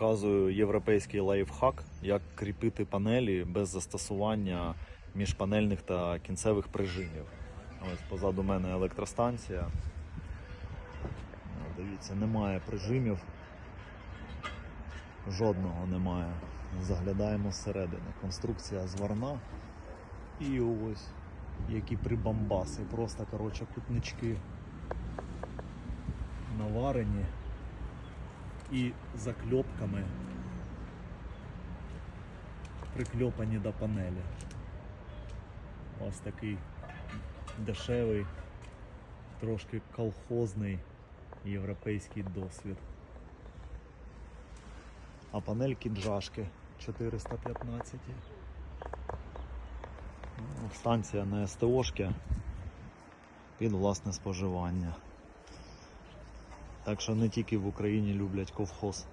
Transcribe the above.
Показую європейський лайфхак, як кріпити панелі без застосування міжпанельних та кінцевих прижимів. Ось позаду мене електростанція. Дивіться, немає прижимів. Жодного немає. Заглядаємо зсередини. Конструкція зварна. І ось які прибамбаси. Просто коротше кутнички наварені і закльопками прикльопані до панелі. Ось такий дешевий, трошки колхозний європейський досвід. А панельки джашки 415. Ну, Станція на СТОшки під власне споживання. Так що не тільки в Україні люблять ковхоз.